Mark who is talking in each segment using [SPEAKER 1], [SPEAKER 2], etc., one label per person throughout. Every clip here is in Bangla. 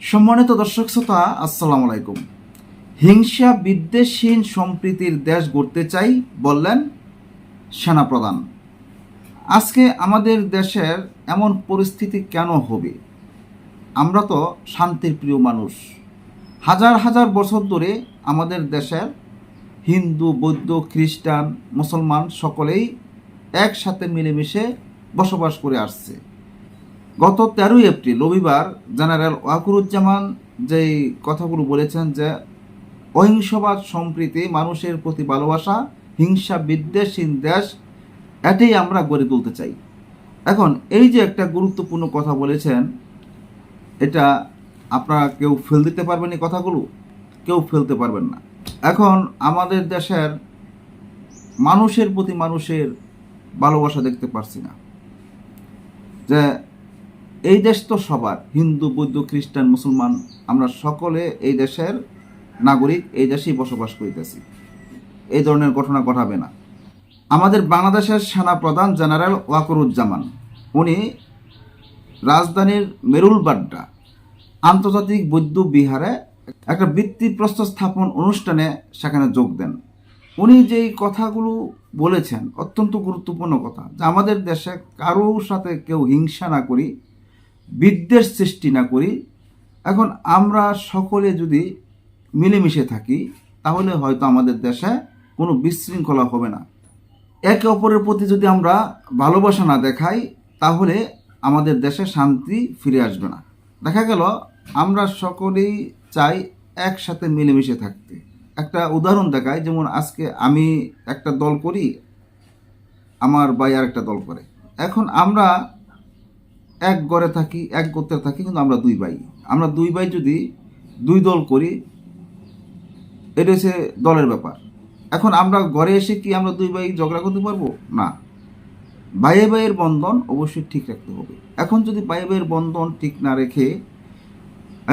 [SPEAKER 1] সম্মানিত দর্শক শ্রোতা, আসসালামু আলাইকুম। হিংসা বিদ্বেষহীন সম্প্রীতির দেশ গড়তে চাই বললেন সেনাপ্রধান। আজকে আমাদের দেশের এমন পরিস্থিতি কেন হবে? আমরা তো শান্তির প্রিয় মানুষ। হাজার হাজার বছর ধরে আমাদের দেশের হিন্দু, বৌদ্ধ, খ্রিস্টান, মুসলমান সকলেই একসাথে মিলেমিশে বসবাস করে আসছে। গত তেরোই এপ্রিল, রবিবার জেনারেল ওয়াকুরুজ্জামান যেই কথাগুলো বলেছেন যে অহিংসবাদ সম্প্রীতি, মানুষের প্রতি ভালোবাসা, হিংসা বিদ্বেষহীন দেশ, এটাই আমরা গড়ে তুলতে চাই। এখন এই যে একটা গুরুত্বপূর্ণ কথা বলেছেন, এটা আপনারা কেউ ফেল দিতে পারবেন এই কথাগুলো? কেউ ফেলতে পারবেন না। এখন আমাদের দেশের মানুষের প্রতি মানুষের ভালোবাসা দেখতে পারছি না। যে এই দেশ তো সবার, হিন্দু, বৌদ্ধ, খ্রিস্টান, মুসলমান, আমরা সকলে এই দেশের নাগরিক, এই দেশেই বসবাস করিতেছি। এই ধরনের ঘটনা ঘটাবে না। আমাদের বাংলাদেশের সেনা প্রধান জেনারেল ওয়াকরুজ্জামান, উনি রাজধানীর মেরুলবাড্ডা আন্তর্জাতিক বৌদ্ধ বিহারে একটা ভিত্তিপ্রস্তর স্থাপন অনুষ্ঠানে সেখানে যোগ দেন। উনি যেই কথাগুলো বলেছেন অত্যন্ত গুরুত্বপূর্ণ কথা, যে আমাদের দেশে কারোর সাথে কেউ হিংসা না করি বিদ্বেষ সৃষ্টি না করি, এখন আমরা সকলে যদি মিলেমিশে থাকি, তাহলে হয়তো আমাদের দেশে কোনো বিশৃঙ্খলা হবে না। একে অপরের প্রতি যদি আমরা ভালোবাসা না দেখাই, তাহলে আমাদের দেশে শান্তি ফিরে আসবে না। দেখা গেল, আমরা সকলেই চাই একসাথে মিলেমিশে থাকতে। একটা উদাহরণ দেখায় যেমন আজকে আমি একটা দল করি, আমার ভাই আর একটা দল করে। এখন আমরা এক গড়ে থাকি, এক গোত্রে থাকি, কিন্তু আমরা দুই ভাই। আমরা দুই ভাই যদি দুই দল করি, এটা হচ্ছে দলের ব্যাপার। এখন আমরা ঘরে এসে কি আমরা দুই ভাই ঝগড়া করতে পারব? না। ভাইয়ে ভাইয়ের বন্ধন অবশ্যই ঠিক রাখতে হবে। এখন যদি ভাইয়ে ভাইয়ের বন্ধন ঠিক না রেখে,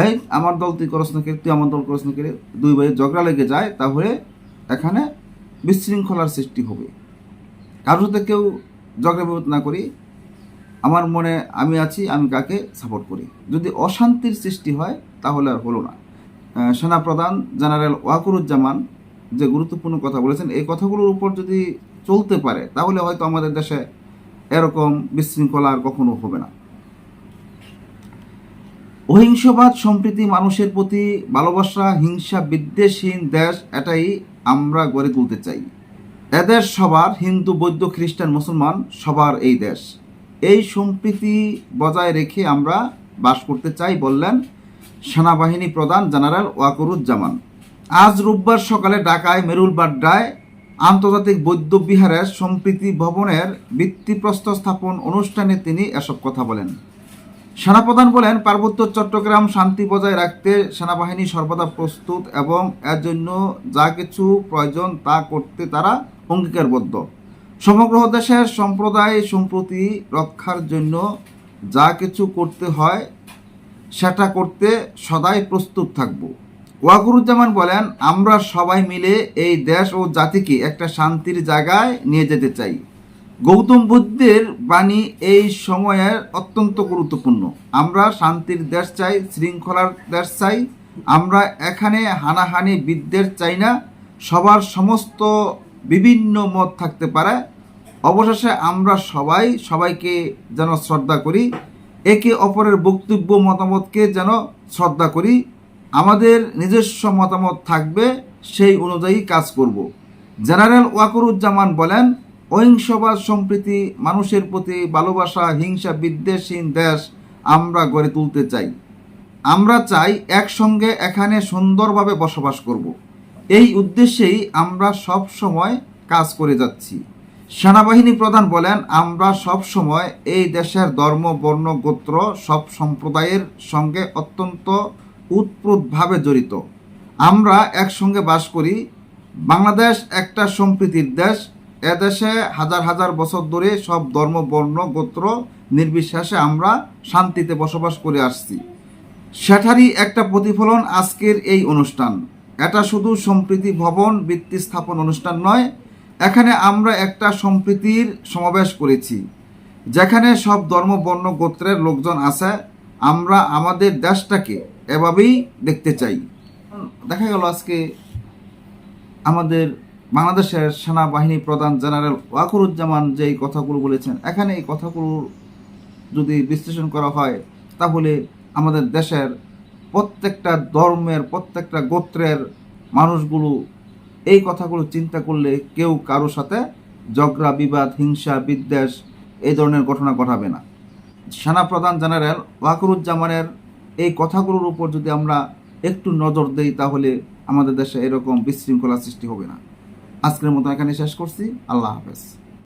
[SPEAKER 1] এই আমার দল তুই করস না তুই আমার দল করস না কে দুই ভাইয়ের ঝগড়া লেগে যায়, তাহলে এখানে বিশৃঙ্খলার সৃষ্টি হবে। কারোর সাথে কেউ ঝগড়া বিরোধ না করি আমার মনে আমি আছি, আমি কাকে সাপোর্ট করি? যদি অশান্তির সৃষ্টি হয়, তাহলে আর হলো না। সেনাপ্রধান জেনারেল ওয়াকুরুজ্জামান যে গুরুত্বপূর্ণ কথা বলেছেন, এই কথাগুলোর উপর যদি চলতে পারে, তাহলে হয়তো আমাদের দেশে এরকম বিশৃঙ্খলা আর কখনো হবে না। অহিংসবাদ সম্প্রীতি মানুষের প্রতি ভালোবাসা, হিংসা বিদ্বেষহীন দেশ, এটাই আমরা গড়ে তুলতে চাই। এদেশ সবার হিন্দু, বৌদ্ধ, খ্রিস্টান, মুসলমান সবার এই দেশ। এই সম্প্রীতি বজায় রেখে আমরা বাস করতে চাই বললেন সেনাবাহিনী প্রধান জেনারেল ওয়াকুরুজ্জামান। আজ রোববার সকালে ঢাকায় মেরুলবাড্ডায় আন্তর্জাতিক বৌদ্ধ বিহারের সম্প্রীতি ভবনের ভিত্তিপ্রস্তর স্থাপন অনুষ্ঠানে তিনি এসব কথা বলেন। সেনাপ্রধান বলেন, পার্বত্য চট্টগ্রাম শান্তি বজায় রাখতে সেনাবাহিনী সর্বদা প্রস্তুত এবং এর জন্য যা কিছু প্রয়োজন তা করতে তারা অঙ্গীকারবদ্ধ। সমগ্র দেশের সম্প্রদায় সম্প্রতি রক্ষার জন্য যা কিছু করতে হয়, সেটা করতে সদাই প্রস্তুত থাকব। ওয়াকুরুজ্জামান বলেন, আমরা সবাই মিলে এই দেশ ও জাতিকে একটা শান্তির জায়গায় নিয়ে যেতে চাই। গৌতম বুদ্ধের বাণী এই সময়ের অত্যন্ত গুরুত্বপূর্ণ। আমরা শান্তির দেশ চাই, শৃঙ্খলার দেশ চাই, আমরা এখানে হানাহানি বিদ্বেষ চাই না, সবার সমস্ত বিভিন্ন মত থাকতে পারে অবশেষে আমরা সবাই, সবাইকে যেন শ্রদ্ধা করি, একে অপরের বক্তব্য, মতামতকে যেন শ্রদ্ধা করি, আমাদের নিজস্ব মতামত থাকবে, সেই অনুযায়ী কাজ করব। জেনারেল ওয়াকুরুজ্জামান বলেন, অহিংসবাদ সম্প্রীতি, মানুষের প্রতি ভালোবাসা, হিংসা, বিদ্বেষহীন দেশ আমরা গড়ে তুলতে চাই। আমরা চাই একসঙ্গে এখানে সুন্দরভাবে বসবাস করব। এই উদ্দেশ্যেই আমরা সব সময় কাজ করে যাচ্ছি। সেনাবাহিনী প্রধান বলেন, আমরা সব সময় এই দেশের ধর্ম, বর্ণ, গোত্র, সব সম্প্রদায়ের সঙ্গে অত্যন্ত উৎপ্রুতভাবে জড়িত। আমরা একসঙ্গে বাস করি। বাংলাদেশ একটা সম্প্রীতির দেশ। এদেশে হাজার হাজার বছর ধরে সব ধর্ম, বর্ণ, গোত্র নির্বিশেষে আমরা শান্তিতে বসবাস করে আসছি। সেটারই একটা প্রতিফলন আজকের এই অনুষ্ঠান। এটা শুধু সম্প্রীতি ভবন ভিত্তি স্থাপন অনুষ্ঠান নয় এখানে আমরা একটা সম্প্রীতির সমাবেশ করেছি, যেখানে সব ধর্ম, বর্ণ, গোত্রের লোকজন আছে। আমরা আমাদের দেশটাকে এভাবেই দেখতে চাই। দেখা গেল আজকে আমাদের বাংলাদেশের সেনাবাহিনী প্রধান জেনারেল ওয়াকুরুজ্জামান যে এই কথাগুলো বলেছেন, এখানে এই কথাগুলো যদি বিশ্লেষণ করা হয়, তাহলে আমাদের দেশের প্রত্যেকটা ধর্মের, প্রত্যেকটা গোত্রের মানুষগুলো এই কথাগুলো চিন্তা করলে কেউ কারোর সাথে ঝগড়া, বিবাদ, হিংসা, বিদ্বেষ এই ধরনের ঘটনা ঘটাবে না। সেনাপ্রধান জেনারেল ওয়াকুরুজ্জামানের এই কথাগুলোর উপর যদি আমরা একটু নজর দেই, তাহলে আমাদের দেশে এরকম বিশৃঙ্খলা সৃষ্টি হবে না। আজকের মতো এখানে শেষ করছি। আল্লাহ হাফেজ।